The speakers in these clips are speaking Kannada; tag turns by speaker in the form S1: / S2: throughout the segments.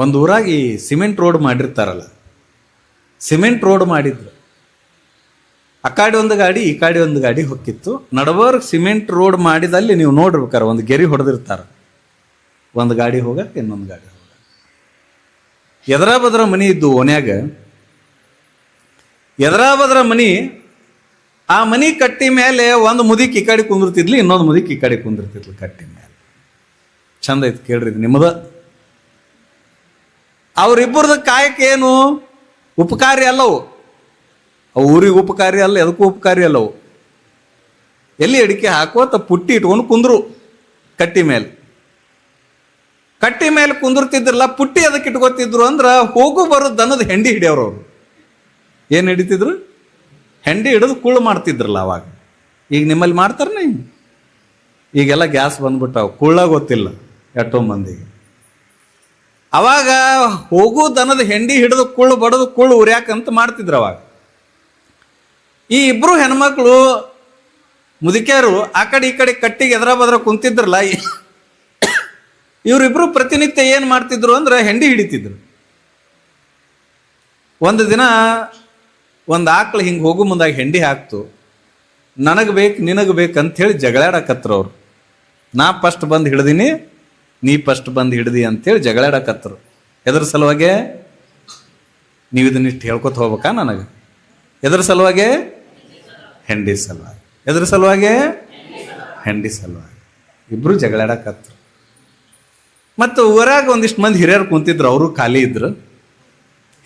S1: ಒಂದು ಊರಾಗ ಸಿಮೆಂಟ್ ರೋಡ್ ಮಾಡಿರ್ತಾರಲ್ಲ. ಸಿಮೆಂಟ್ ರೋಡ್ ಮಾಡಿದ್ರು. ಆ ಕಾಡಿ ಒಂದು ಗಾಡಿ, ಈ ಕಾಡಿ ಒಂದು ಗಾಡಿ ಹೊಕ್ಕಿತ್ತು ನಡವರ್ ಸಿಮೆಂಟ್ ರೋಡ್ ಮಾಡಿದಲ್ಲಿ ನೀವು ನೋಡಿರ್ಬೇಕಾರೆ ಒಂದು ಗೆರಿ ಹೊಡೆದಿರ್ತಾರೆ. ಒಂದು ಗಾಡಿ ಹೋಗಕ್ಕೆ ಇನ್ನೊಂದು ಗಾಡಿ ಹೋಗ ಬದ್ರ ಮನಿ ಇದ್ದು ಓನ್ಯಾಗ ಎದರ ಬದ್ರ ಮನಿ, ಆ ಮನಿ ಕಟ್ಟಿ ಮೇಲೆ ಒಂದು ಮುದಿಕ್ ಈ ಕಡೆ ಕುಂದಿರ್ತಿದ್ಲಿ, ಇನ್ನೊಂದು ಮುದಿ ಈ ಕಡೆ ಕುಂದಿರ್ತಿದ್ಲು ಕಟ್ಟಿ ಮೇಲೆ. ಚಂದ ಐತಿ ಕೇಳ್ರಿ ನಿಮ್ಮದ ಅವ್ರಿಬ್ಬರದ ಕಾಯಕ್ಕೆ ಏನು? ಉಪಕಾರಿ ಅಲ್ಲವು. ಅವು ಊರಿಗೆ ಉಪಕಾರಿ ಅಲ್ಲ, ಎದಕ್ಕೂ ಉಪಕಾರಿ ಅಲ್ಲವು. ಎಲ್ಲಿ ಅಡಿಕೆ ಹಾಕೋತ ಪುಟ್ಟಿ ಇಟ್ಕೊಂಡು ಕುಂದ್ರು ಕಟ್ಟಿ ಮೇಲೆ. ಕಟ್ಟಿ ಮೇಲೆ ಕುಂದಿರ್ತಿದ್ರಲ್ಲ ಪುಟ್ಟಿ ಅದಕ್ಕೆ ಇಟ್ಕೋತಿದ್ರು ಅಂದ್ರೆ ಹೋಗು ಬರೋ ದನದ ಹೆಂಡಿ ಹಿಡಿಯೋರು ಅವರು. ಏನು ಹಿಡಿತಿದ್ರು? ಹೆಂಡಿ ಹಿಡಿದು ಕುಳ್ಳು ಮಾಡ್ತಿದ್ರಲ್ಲ ಅವಾಗ. ಈಗ ನಿಮ್ಮಲ್ಲಿ ಮಾಡ್ತಾರನೇ ಈಗೆಲ್ಲ ಗ್ಯಾಸ್ ಬಂದ್ಬಿಟ್ಟಾವ. ಕುಳ್ಳ ಗೊತ್ತಿಲ್ಲ ಎಷ್ಟೋ ಮಂದಿಗೆ. ಅವಾಗ ಹೋಗು ದನದ ಹೆಂಡಿ ಹಿಡಿದು ಕುಳ್ಳು ಬಡದು ಕುಳ್ಳು ಉರ್ಯಾಕಂತ ಮಾಡ್ತಿದ್ರು ಅವಾಗ. ಈ ಇಬ್ರು ಹೆಣ್ಮಕ್ಳು ಮುದುಕ್ಯಾರು ಆ ಕಡೆ ಈ ಕಡೆ ಕಟ್ಟಿಗೆ ಎದ್ರ ಬದ್ರ ಕುಂತಿದ್ರಲ್ಲ ಇವರಿಬ್ರು ಪ್ರತಿನಿತ್ಯ ಏನು ಮಾಡ್ತಿದ್ರು ಅಂದ್ರೆ ಹೆಂಡಿ ಹಿಡಿತಿದ್ರು. ಒಂದು ದಿನ ಒಂದು ಆಕಳು ಹಿಂಗೆ ಹೋಗು ಮುಂದಾಗಿ ಹೆಂಡಿ ಹಾಕ್ತು, ನನಗೆ ಬೇಕು ನಿನಗೆ ಬೇಕು ಹೇಳಿ ಜಗಳಾಡಕತ್ರ ಅವ್ರು. ನಾ ಫಸ್ಟ್ ಬಂದು ಹಿಡ್ದೀನಿ ನೀ ಫಸ್ಟ್ ಬಂದು ಹಿಡ್ದಿ ಅಂತೇಳಿ ಜಗಳಾಡಕತ್ರು ಎದ್ರ ಸಲುವಾಗೆ ನೀವು ಇದನ್ನಿಷ್ಟು ಹೇಳ್ಕೊತ ಹೋಗ್ಬೇಕಾ ನನಗೆ? ಎದ್ರ ಸಲುವಾಗೆ ಹೆಂಡಿ ಸಲುವಾಗಿ. ಎದ್ರ ಸಲುವಾಗೆ ಹೆಂಡಿ ಸಲುವಾಗಿ. ಇಬ್ರು ಜಗಳಾಡಕತ್ರು ಮತ್ತು ಊರಾಗ ಒಂದಿಷ್ಟು ಮಂದಿ ಹಿರಿಯರು ಕುಂತಿದ್ರು, ಅವರು ಖಾಲಿ ಇದ್ರು.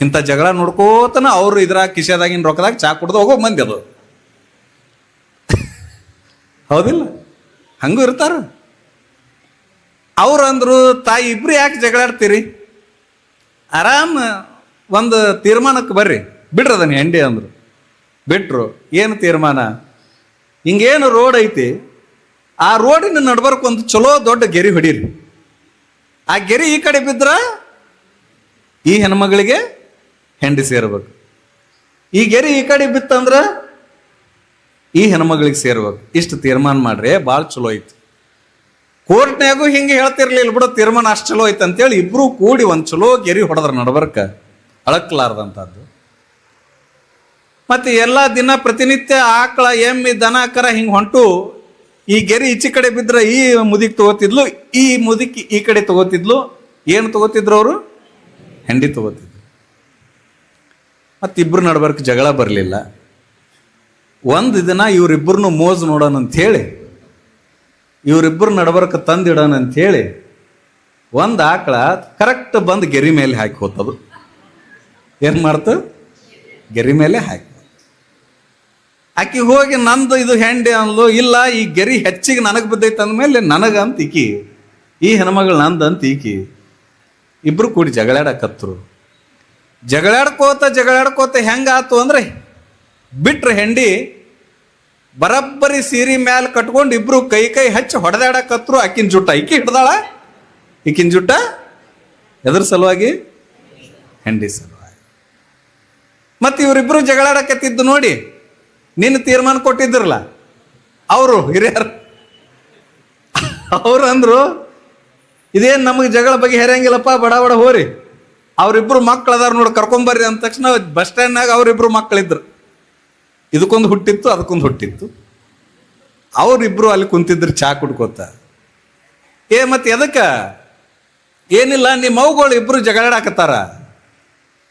S1: ಇಂಥ ಜಗಳ ನೋಡ್ಕೋತನ ಅವರು ಇದ್ರಾಗ ಕಿಶೆದಾಗಿನ ರೊಕ್ಕದಾಗ ಚಾ ಕುಡ್ದು ಹೋಗೋ ಮಂದಿ ಅದು. ಹೌದಿಲ್ಲ? ಹಂಗೂ ಇರ್ತಾರ? ಅವ್ರು ಅಂದ್ರು ತಾಯಿ ಇಬ್ರು ಯಾಕೆ ಜಗಳಾಡ್ತೀರಿ ಆರಾಮ ಒಂದು ತೀರ್ಮಾನಕ್ಕೆ ಬರ್ರಿ. ಬಿಡ್ರಿ ಅದನ್ನ ಹೆಂಡಿ ಅಂದ್ರು. ಬಿಟ್ರು. ಏನು ತೀರ್ಮಾನ? ಹಿಂಗೇನು ರೋಡ್ ಐತಿ. ಆ ರೋಡಿನ ನಡ್ಬರ್ಕ್ ಒಂದು ಚಲೋ ದೊಡ್ಡ ಗೆರಿ ಹೊಡೀರಿ. ಆ ಗೆರಿ ಈ ಕಡೆ ಬಿದ್ರ ಈ ಹೆಣ್ಮಗಳಿಗೆ ಹೆಂಡಿ ಸೇರ್ಬೇಕು. ಈ ಗೆರಿ ಈ ಕಡೆ ಬಿತ್ತಂದ್ರ ಈ ಹೆಣ್ಮಗಳಿಗೆ ಸೇರ್ಬೇಕು. ಇಷ್ಟು ತೀರ್ಮಾನ ಮಾಡ್ರಿ. ಭಾಳ ಚಲೋ ಐತಿ. ಕೋರ್ಟ್ನ್ಯಾಗೂ ಹಿಂಗೆ ಹೇಳ್ತಿರ್ಲಿಲ್ಲ ಬಿಡು, ತೀರ್ಮಾನ ಅಷ್ಟು ಚಲೋ ಐತೆ ಅಂತೇಳಿ ಇಬ್ಬರೂ ಕೂಡಿ ಒಂದು ಚಲೋ ಗೆರಿ ಹೊಡೆದ್ರ ನಡಬರ್ಕ. ಅಳಕ್ಲಾರ್ದಂಥದ್ದು ಮತ್ತೆ ಎಲ್ಲ ದಿನ ಪ್ರತಿನಿತ್ಯ ಆಕಳ, ಎಮ್ಮಿ, ದನ, ಕರ ಹಿಂಗೆ ಹೊಂಟು, ಈ ಗೆರಿ ಈಚೆ ಕಡೆ ಬಿದ್ರೆ ಈ ಮುದಿಕ್ ತಗೋತಿದ್ಲು, ಈ ಮುದಿಕ್ ಈ ಕಡೆ ತಗೋತಿದ್ಲು, ಏನು ತಗೋತಿದ್ರು ಅವರು? ಹೆಂಡಿ ತಗೋತಿದ್ರು. ಮತ್ತಿಬ್ರು ನಡಬರ್ಕ ಜಗಳ ಬರಲಿಲ್ಲ. ಒಂದು ದಿನ ಇವರಿಬ್ಬರನ್ನು ಮೋಜು ನೋಡೋಣ ಅಂತ ಹೇಳಿ ಇವರಿಬ್ಬರು ನಡಬರ್ಕ ತಂದಿಡೋಣ ಅಂತ ಹೇಳಿ ಒಂದು ಆಕಳ ಕರೆಕ್ಟ್ ಬಂದು ಗೆರಿ ಮೇಲೆ ಹಾಕಿ ಹೋತದು. ಏನು ಮಾಡ್ತು? ಗೆರಿ ಮೇಲೆ ಹಾಕಿ ಆಕಿ ಹೋಗಿ ನಂದು ಇದು ಹೆಂಡೆ ಅಂದ್ಲು ಇಲ್ಲ, ಈ ಗೆರಿ ಹೆಚ್ಚಿಗೆ ನನಗೆ ಬಿದ್ದೈತೆ ಅಂದಮೇಲೆ ನನಗಂತ ಈಕಿ, ಈ ಹೆಣ್ಮಗಳು ನಂದು ಅಂತ ಈಕಿ. ಇಬ್ರು ಕೂಡಿ ಜಗಳಾಡಕತ್ರು. ಜಗಳಾಡ್ಕೋತ ಜಗಳಾಡ್ಕೋತ ಹೆಂಗಾತು ಅಂದ್ರೆ ಬಿಟ್ರೆ ಹೆಂಡಿ ಬರಬ್ಬರಿ ಸೀರಿ ಮ್ಯಾಲ ಕಟ್ಕೊಂಡು ಇಬ್ರು ಕೈ ಕೈ ಹಚ್ಚಿ ಹೊಡೆದಾಡಕತ್ರು ಆಕಿನ ಜುಟ್ಟ. ಈಕಿ ಹಿಡ್ದಾಳ? ಈಕಿನ ಜುಟ್ಟ? ಎದ್ರ ಸಲುವಾಗಿ? ಹೆಂಡಿ ಸಲುವಾಗಿ. ಮತ್ತೆ ಇವರಿಬ್ರು ಜಗಳಾಡಕತ್ತಿದ್ದು ನೋಡಿ ನಿನ್ನ ತೀರ್ಮಾನ ಕೊಟ್ಟಿದ್ರಲ್ಲ, ಅವರು ಹಿರಿಯರು. ಅವ್ರು ಅಂದ್ರು, ಇದೇನು ನಮಗೆ ಜಗಳ ಬಗ್ಗೆ ಹೆರಂಗಿಲ್ಲಪ್ಪ ಬಡ ಬಡ ಹೋರಿ. ಅವ್ರಿಬ್ರು ಮಕ್ಳು ಅದಾರ ನೋಡಿ ಕರ್ಕೊಂಬರ್ರಿ ಅಂದ ತಕ್ಷಣ ಬಸ್ ಸ್ಟ್ಯಾಂಡ್ನಾಗ ಅವರಿಬ್ರು ಮಕ್ಕಳಿದ್ರು ಇದಕ್ಕೊಂದು ಹುಟ್ಟಿತ್ತು, ಅದಕ್ಕೊಂದು ಹುಟ್ಟಿತ್ತು. ಅವರಿಬ್ಬರು ಅಲ್ಲಿ ಕುಂತಿದ್ರು ಚಾ ಕುಡ್ಕೋತ. ಏ, ಮತ್ತೆ ಎದಕ್ಕ? ಏನಿಲ್ಲ, ನಿಮ್ಮ ಅವುಗಳು ಇಬ್ರು ಜಗಳಾಡಕತ್ತಾರ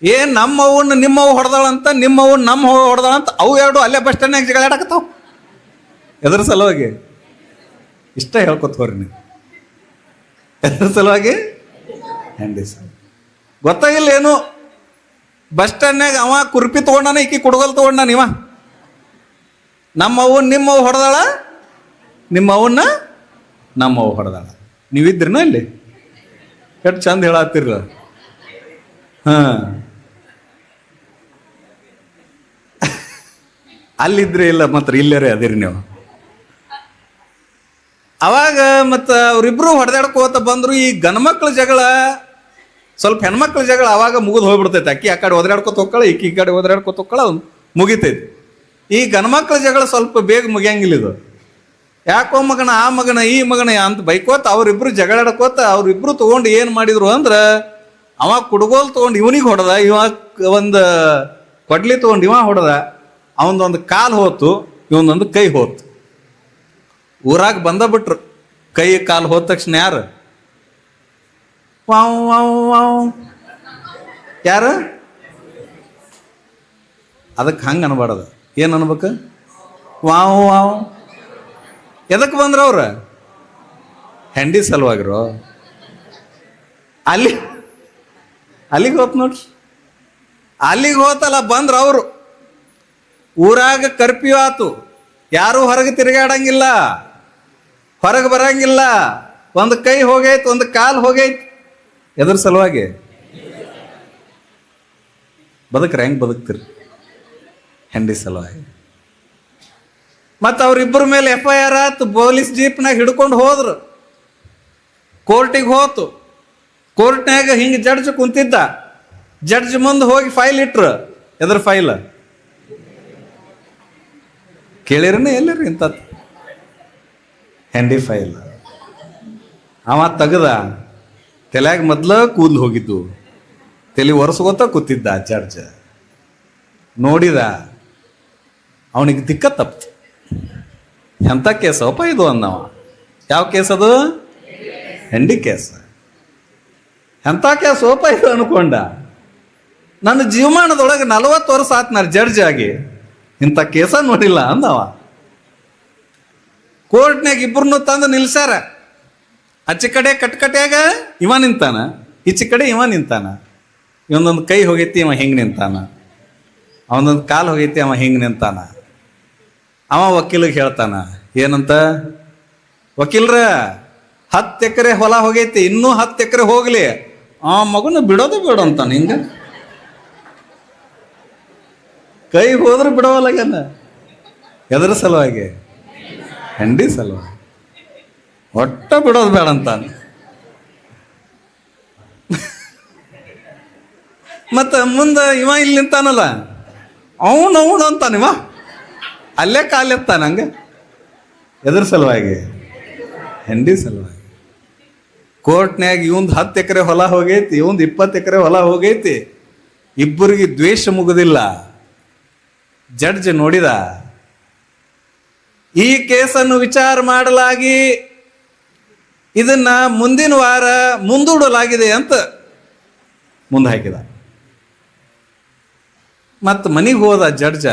S1: ಏ, ನಮ್ಮ ಅವನ್ನ ನಿಮ್ಮ ಅವು ಹೊಡೆದಾಳಂತ, ನಿಮ್ಮ ಅವು ನಮ್ಮ ಹೊಡೆದಾಳಂತ, ಅವು ಎರಡು ಅಲ್ಲೇ ಬಸ್ ಸ್ಟ್ಯಾಂಡ್ನಾಗ ಜಗಳಾಡಕತ್ತಾವ ಎದ್ರ ಸಲುವಾಗಿ? ಇಷ್ಟ ಹೇಳ್ಕೊತವ್ರಿ ನೀವು. ಎದ್ರ ಸಲುವಾಗಿ? ಹೆಂಡಿ ಸರ್ ಗೊತ್ತಾಗಿಲ್ಲ ಏನು? ಬಸ್ ಸ್ಟ್ಯಾಂಡ್ನಾಗ ಅವ ಕುರ್ಪಿ ತಗೊಂಡಾನ, ಈಕಿ ಕುಡುಗಲ್ ತೊಗೊಂಡಾನ ಇವ? ನಮ್ಮ ನಿಮ್ಮವು ನಿಮ್ಮ ಅವ್ವ ಹೊಡೆದಾಳ? ನಿಮ್ಮವನ್ನ ನಮ್ಮವು ಹೊಡೆದಾಳ. ನೀವಿದ್ರಿನ ಇಲ್ಲಿ? ಎಷ್ಟು ಚಂದ ಹೇಳತ್ತಿರ ಹಾ. ಅಲ್ಲಿದ್ರೆ ಇಲ್ಲ ಮಾತ್ರ, ಇಲ್ಲರೇ ಅದಿರಿ ನೀವು. ಅವಾಗ ಮತ್ತು ಅವರಿಬ್ರು ಹೊಡೆದಾಡ್ಕೋತ ಬಂದ್ರು, ಈ ಗಂಡ್ಮಕ್ಳ ಜಗಳ, ಸ್ವಲ್ಪ ಹೆಣ್ಮಕ್ಳ ಜಗಳ ಅವಾಗ ಮುಗಿದು ಹೋಗ್ಬಿಡ್ತೈತೆ. ಅಕ್ಕಿ ಆ ಕಡೆ ಒದರಾಡ್ಕೊತ ಹೋಗ್ಕಳ ಇಕ್ಕಿ ಈ ಕಡೆ ಒದರಾಡ್ಕೊತ ಹೋಗ್ಕಳ ಮುಗಿತೈತಿ. ಈ ಗಣಮಕ್ಳ ಜಗಳ ಸ್ವಲ್ಪ ಬೇಗ ಮುಗಿಯಂಗಿಲ್ಲ ಇದು. ಯಾಕೋ ಮಗನ, ಆ ಮಗನ, ಈ ಮಗನ ಅಂತ ಬೈಕೋತ ಅವರಿಬ್ರು ಜಗಳಾಡ್ಕೋತ ಅವರಿಬ್ರು ತಗೊಂಡು ಏನು ಮಾಡಿದ್ರು ಅಂದ್ರೆ ಅವ ಕುಡ್ಗೋಲ್ ತಗೊಂಡು ಇವನಿಗೆ ಹೊಡೆದ, ಇವ ಒಂದು ಕೊಡ್ಲಿ ತಗೊಂಡು ಇವ ಹೊಡೆದ, ಅವನೊಂದು ಕಾಲು ಹೋತು, ಇವನೊಂದು ಕೈ ಹೋತು. ಊರಾಗ ಬಂದ ಬಿಟ್ರು, ಕೈ ಕಾಲು ಹೋದ ತಕ್ಷಣ ಯಾರು? Wow wow wow. ಯಾರು? ಅದಕ್ಕೆ ಹಂಗೆ ಅನ್ಬಾರ್ದು. ಏನು ಅನ್ಬೇಕು? Wow wow. ಎದಕ್ಕೆ ಬಂದ್ರ ಅವ್ರ? ಹೆಂಡಿ ಸಲುವಾಗಿರೋ? ಅಲ್ಲಿ, ಅಲ್ಲಿಗೆ ಹೋತ್ ನೋಡ್ರಿ. ಅಲ್ಲಿಗೆ ಹೋತಲ್ಲ, ಬಂದ್ರ ಅವರು. ಊರಾಗ ಕರ್ಪ್ಯೂ ಆತು. ಯಾರು ಹೊರಗೆ ತಿರುಗಾಡಂಗಿಲ್ಲ. ಹೊರಗೆ ಬರಂಗಿಲ್ಲ. ಒಂದು ಕೈ ಹೋಗೈತು, ಒಂದು ಕಾಲು ಹೋಗೈತು. ಎದ್ರ ಸಲುವಾಗಿ. ಬದುಕ್ರೆ, ಹೆಂಗೆ ಬದುಕ್ತಿರಿ? ಹೆಂಡಿ ಸಲುವಾಗಿ. ಮತ್ತು ಅವರಿಬ್ಬರ ಮೇಲೆ ಎಫ್ ಐ ಆರ್ ಆತು, ಪೊಲೀಸ್ ಜೀಪ್ನಾಗ ಹಿಡ್ಕೊಂಡು ಹೋದ್ರು. ಕೋರ್ಟಿಗೆ ಹೋತು. ಕೋರ್ಟ್ನಾಗ ಹಿಂಗೆ ಜಡ್ಜ್ ಕುಂತಿದ್ದ. ಜಡ್ಜ್ ಮುಂದೆ ಹೋಗಿ ಫೈಲ್ ಇಟ್ರು. ಎದ್ರ ಫೈಲ್? ಕೇಳಿರನೇ ಎಲ್ಲರಿ ಇಂಥ ಹೆಂಡಿ ಫೈಲ್. ಅವ ತೆಗದ. ತಲೆಯಾಗ ಮೊದ್ಲ ಕೂದಲು ಹೋಗಿದ್ದು. ತಲೆ ಒರೆಸ್ಕೋತ ಕೂತಿದ್ದ ಜಡ್ಜ್. ನೋಡಿದ. ಅವನಿಗೆ ದಿಕ್ಕ ತಪ್ತು ಎಂಥ ಕೇಸಪ್ಪ ಇದು ಅಂದವ ಯಾವ ಕೇಸ್ ಅದು? ಹೆಂಡಿ ಕೇಸ್. ಎಂಥ ಕೇಸೋಪ ಇದು ಅನ್ಕೊಂಡ. ನನ್ನ ಜೀವಮಾನದೊಳಗೆ ನಲವತ್ತು ವರ್ಷ ಆತ್ ನಾನು ಜಡ್ಜ್ ಆಗಿ. ಇಂಥ ಕೇಸ ನೋಡಿಲ್ಲ ಅಂದವ. ಕೋರ್ಟ್ನಾಗ ಇಬ್ಬರನ್ನು ತಂದು ನಿಲ್ಸ್ಯಾರ. ಆಚೆ ಕಡೆ ಕಟ್ಕಟ್ಯಾಗ ಇವ ನಿಂತಾನ. ಈಚೆ ಕಡೆ ಇವ ನಿಂತಾನ. ಇವನೊಂದು ಕೈ ಹೋಗೈತಿ, ಇವ ಹಿಂಗೆ ನಿಂತಾನ. ಅವನೊಂದು ಕಾಲು ಹೋಗೈತಿ ಅವ ಹಿಂಗೆ ನಿಂತಾನ. ಅವ ವಕೀಲಿಗೆ ಹೇಳ್ತಾನ, ಏನಂತ? ವಕೀಲ್ರ, ಹತ್ತು ಎಕರೆ ಹೊಲ ಹೋಗೈತಿ, ಇನ್ನೂ ಹತ್ತು ಎಕರೆ ಹೋಗ್ಲಿ. ಆ ಮಗುನ ಬಿಡೋದು ಬೇಡ ಅಂತಾನ ಹಿಂಗ. ಕೈ ಹೋದ್ರೆ ಬಿಡೋವಲ್ಲಾಗ್ಯಾನ? ಎದ್ರ ಸಲುವಾಗಿ? ಹೆಂಡಿ ಸಲುವಾಗಿ. ಒಟ್ಟ ಬಿಡೋದು ಬೇಡ ಅಂತಾನೆ. ಮತ್ತ ಮುಂದೆ ಇವ ಇಲ್ಲಿ ನಿಂತಾನಲ್ಲ? ಅವನು ಅವನು ಅಂತಾನ ಇವ? ಅಲ್ಲೇ ಕಾಲೆತ್ತ ನಂಗೆ ಎದ್ರ ಸಲುವಾಗಿ. ಹೆಂಡಿ ಸಲುವಾಗಿ. ಕೋರ್ಟ್ನ್ಯಾಗ ಇವಂದ್ ಹತ್ತು ಎಕರೆ ಹೊಲ ಹೋಗೈತಿ, ಇವಂದು ಇಪ್ಪತ್ತು ಎಕರೆ ಹೊಲ ಹೋಗೈತಿ. ಇಬ್ಬರಿಗೆ ದ್ವೇಷ ಮುಗುದಿಲ್ಲ. ಜಡ್ಜ್ ನೋಡಿದ. ಈ ಕೇಸನ್ನು ವಿಚಾರ ಮಾಡಲಾಗಿ ಇದನ್ನ ಮುಂದಿನ ವಾರ ಮುಂದೂಡಲಾಗಿದೆ ಅಂತ ಮುಂದೆ ಹಾಕಿದ. ಮತ್ತು ಮನೆಗೆ ಹೋದ ಜಡ್ಜ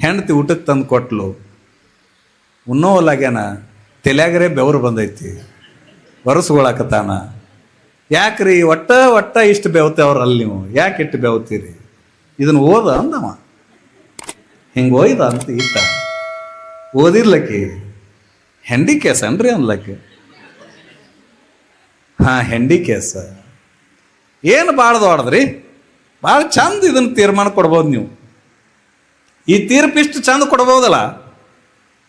S1: ಹೆಂಡತಿ ಊಟಕ್ಕೆ ತಂದು ಕೊಟ್ಲು. ಉಣ್ಣೋಲಾಗ್ಯಾನ ತಲೆಯಾಗರೆ ಬೆವರು ಬಂದೈತಿ. ಒರೆಸ್ಕೊಳಕತ್ತಾನ. ಯಾಕ್ರಿ, ಒಟ್ಟ ಒಟ್ಟ ಇಷ್ಟು ಬೆವತೇವ್ರ ಅಲ್ಲಿ ನೀವು? ಯಾಕೆ ಇಟ್ಟು ಬೆವತೀರಿ? ಇದನ್ನು ಓದ ಅಂದವ. ಹಿಂಗೆ ಓಯ್ದ ಅಂತ ಇಟ್ಟ. ಓದಿರ್ಲಕ್ಕಿ. ಹೆಂಡಿ ಕೇಸ ಅನ್ರಿ ಅನ್ಲಕ್ಕಿ? ಹಾ, ಹೆಂಡಿ ಕೇಸ. ಏನು ಭಾಳ ದೊಡ್ಡದ್ರಿ? ಭಾಳ ಚಂದ ಇದನ್ನ ತೀರ್ಮಾನ ಕೊಡ್ಬೋದು ನೀವು. ಈ ತೀರ್ಪು ಇಷ್ಟು ಚಂದ ಕೊಡ್ಬೋದಲ್ಲ?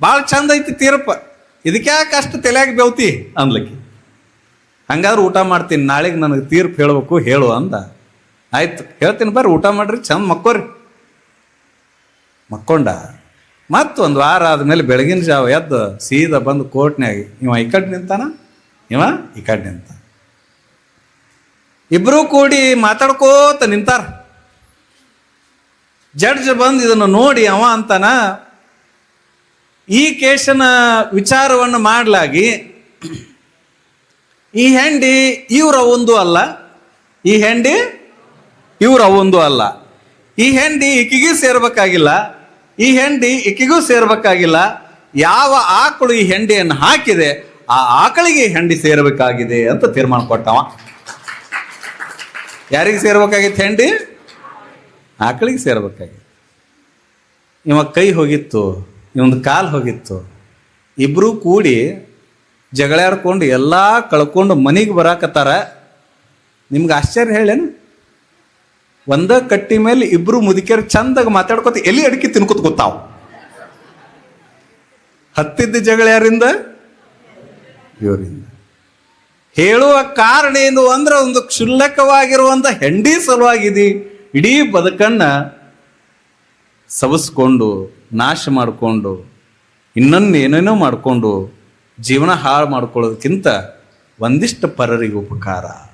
S1: ಭಾಳ ಚಂದ ಐತಿ ತೀರ್ಪು. ಇದಕ್ಯಾಕೆ ಅಷ್ಟು ತಲೆಯಾಗಿ ಬೆವ್ತಿ? ಅನ್ಲಿಕ್ಕೆ. ಹಂಗಾದ್ರೆ ಊಟ ಮಾಡ್ತೀನಿ ನಾಳೆಗೆ ನನಗೆ ತೀರ್ಪು ಹೇಳಬೇಕು ಹೇಳು ಅಂದ. ಆಯ್ತು ಹೇಳ್ತೀನಿ ಬರ್ರಿ ಊಟ ಮಾಡ್ರಿ ಚಂದ ಮಕ್ಕೋರಿ. ಮಕ್ಕೊಂಡ. ಮತ್ತೊಂದು ವಾರ ಆದಮೇಲೆ ಬೆಳಗಿನ ಜಾವ ಎದ್ದು ಸೀದಾ ಬಂದು ಕೋರ್ಟ್ನ್ಯಾಗ ಇವ ಈ ಕಡೆ ನಿಂತಾನ? ಇವ ಈ ಕಡೆ ನಿಂತ. ಇಬ್ಬರೂ ಕೂಡಿ ಮಾತಾಡ್ಕೋತ ನಿಂತಾರ. ಜಡ್ಜ್ ಬಂದು ಇದನ್ನು ನೋಡಿ ಅವ ಅಂತನ ಈ ಕೇಸನ ವಿಚಾರವನ್ನು ಮಾಡಲಾಗಿ ಈ ಹೆಂಡಿ ಇವರ ಒಂದು ಅಲ್ಲ. ಈ ಹೆಂಡಿ ಇವರ ಒಂದು ಅಲ್ಲ. ಈ ಹೆಂಡಿ ಇಕ್ಕಿಗೂ ಸೇರ್ಬೇಕಾಗಿಲ್ಲ. ಈ ಹೆಂಡಿ ಇಕ್ಕಿಗೂ ಸೇರ್ಬೇಕಾಗಿಲ್ಲ. ಯಾವ ಆಕಳು ಈ ಹೆಂಡಿಯನ್ನು ಹಾಕಿದೆ, ಆ ಆಕಳಿಗೆ ಹೆಂಡಿ ಸೇರ್ಬೇಕಾಗಿದೆ ಅಂತ ತೀರ್ಮಾನ ಕೊಟ್ಟವ. ಯಾರಿಗೆ ಸೇರ್ಬೇಕಾಗಿತ್ತು ಹೆಂಡಿ? ಆಕಳಿಗೆ ಸೇರ್ಬೇಕಾಗಿತ್ತು ಇವ ಕೈ ಹೋಗಿತ್ತು, ಇವೊಂದು ಕಾಲು ಹೋಗಿತ್ತು. ಇಬ್ಬರೂ ಕೂಡಿ ಜಗಳಾಡ್ಕೊಂಡು ಎಲ್ಲ ಕಳ್ಕೊಂಡು ಮನೆಗೆ ಬರಾಕತ್ತಾರ. ನಿಮ್ಗೆ ಆಶ್ಚರ್ಯ ಹೇಳೇನು ಒಂದ ಕಟ್ಟಿ ಮೇಲೆ ಇಬ್ರು ಮುದುಕಿಯರು ಚಂದಾಗ ಮಾತಾಡ್ಕೊತ ಎಲ್ಲಿ ಅಡಿಕೆ ತಿನ್ಕೊತ ಗೊತ್ತಾವ್ ಹತ್ತಿದ್ದ ಜಗಳ ಯಾರಿಂದ? ಇವರಿಂದ. ಹೇಳುವ ಕಾರಣ ಏನು ಅಂದ್ರೆ ಒಂದು ಕ್ಷುಲ್ಲಕವಾಗಿರುವಂತ ಹೆಂಡಿ ಸಲುವಾಗಿದೆ. ಇಡೀ ಬದುಕನ್ನ ಸವಸ್ಕೊಂಡು ನಾಶ ಮಾಡಿಕೊಂಡು ಇನ್ನೊಂದು ಏನೇನೋ ಮಾಡಿಕೊಂಡು ಜೀವನ ಹಾಳು ಮಾಡ್ಕೊಳ್ಳೋದಕ್ಕಿಂತ ಒಂದಿಷ್ಟು ಪರರಿಗೆ ಉಪಕಾರ.